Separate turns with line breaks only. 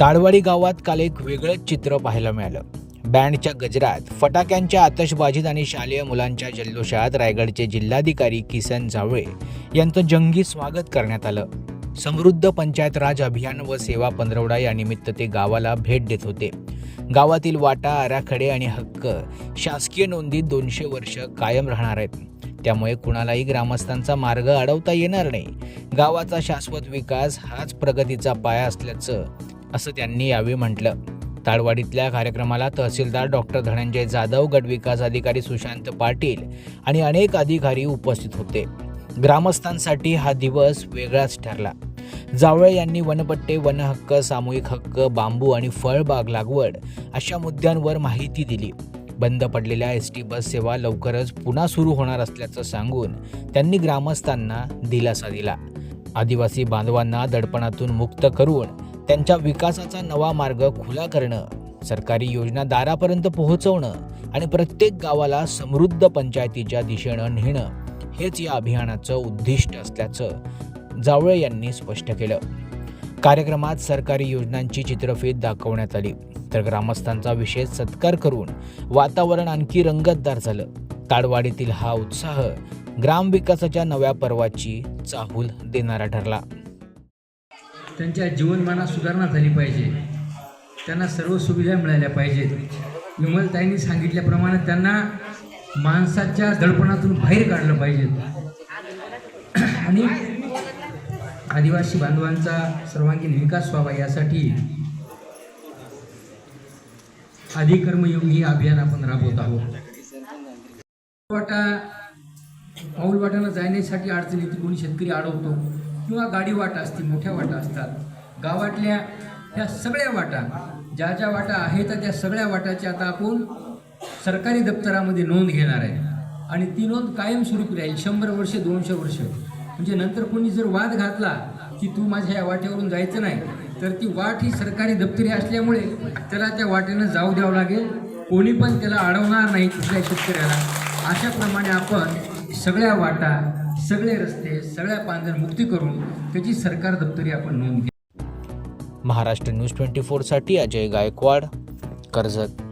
ताडवाडी गावात काल एक वेगळंच चित्र पाहायला मिळालं. बँडच्या गजरात फटाक्यांच्या आतषबाजीत आणि शालेय मुलांच्या जल्लोषात रायगडचे जिल्हाधिकारी किसन जावळे यांचं जंगी स्वागत करण्यात आलं. समृद्ध पंचायत राज अभियान व सेवा पंधरवडा या निमित्त ते गावाला भेट देत होते. गावातील वाटा आराखडे आणि हक्क शासकीय नोंदीत दोनशे वर्ष कायम राहणार आहेत. त्यामुळे कुणालाही ग्रामस्थांचा मार्ग अडवता येणार नाही. गावाचा शाश्वत विकास हाच प्रगतीचा पाया असल्याचं असं त्यांनी यावेळी म्हटलं. ताडवाडीतल्या कार्यक्रमाला तहसीलदार डॉक्टर धनंजय जाधव गटविकास अधिकारी सुशांत पाटील आणि अनेक अधिकारी उपस्थित होते. ग्रामस्थांसाठी हा दिवस वेगळाच ठरला. जावळे यांनी वनपट्टे वनहक्क सामूहिक हक्क बांबू आणि फळबाग लागवड अशा मुद्द्यांवर माहिती दिली. बंद पडलेल्या एस टी बस सेवा लवकरच पुन्हा सुरू होणार असल्याचं सांगून त्यांनी ग्रामस्थांना दिलासा दिला. आदिवासी बांधवांना दडपणातून मुक्त करून त्यांच्या विकासाचा नवा मार्ग खुला करणं सरकारी योजना दारापर्यंत पोहोचवणं आणि प्रत्येक गावाला समृद्ध पंचायतीच्या दिशेनं नेणं हेच या अभियानाचं उद्दिष्ट असल्याचं जावळे यांनी स्पष्ट केलं. कार्यक्रमात सरकारी योजनांची चित्रफीत दाखवण्यात आली. तर ग्रामस्थांचा विशेष सत्कार करून वातावरण आणखी रंगतदार झालं. ताडवाडीतील हा उत्साह ग्रामविकासाच्या नव्या पर्वाची चाहूल देणारा ठरला.
त्यांच्या जीवनमानात सुधारणा झाली पाहिजे. त्यांना सर्व सुविधा मिळाल्या पाहिजेत. विमलताईंनी सांगितल्याप्रमाणे त्यांना माणसाच्या दडपणातून बाहेर काढलं पाहिजे. आणि आदिवासी बांधवांचा सर्वांगीण विकास व्हावा यासाठी आदिकर्मयोगी अभियान आपण राबवत आहोत. वाटा पाऊल वाटानं जाण्यासाठी अडचणी कोणी शेतकरी अडवतो किंवा गाडी वाटा असते मोठ्या वाटा असतात. गावातल्या ह्या सगळ्या वाटा ज्या ज्या वाटा आहेत त्या सगळ्या वाटाची आता आपण सरकारी दप्तरामध्ये नोंद घेणार आहे. आणि ती नोंद कायमस्वरूपी राहील शंभर वर्ष दोनशे वर्ष. म्हणजे नंतर कोणी जर वाद घातला की तू माझ्या या वाटेवरून जायचं नाही तर ती वाट ही सरकारी दप्तरी असल्यामुळे त्याला त्या वाटेनं जाऊ द्यावं लागेल. कोणी पण त्याला अडवणार नाही कुठल्या शेतकऱ्याला. अशाप्रमाणे आपण सगळ्या वाटा सगळे रस्ते सगळ्या पांजर मुक्ती करून त्याची सरकार दप्तरी आपण नोंद घेऊ
महाराष्ट्र न्यूज ट्वेंटी फोरसाठी अजय गायकवाड कर्जत.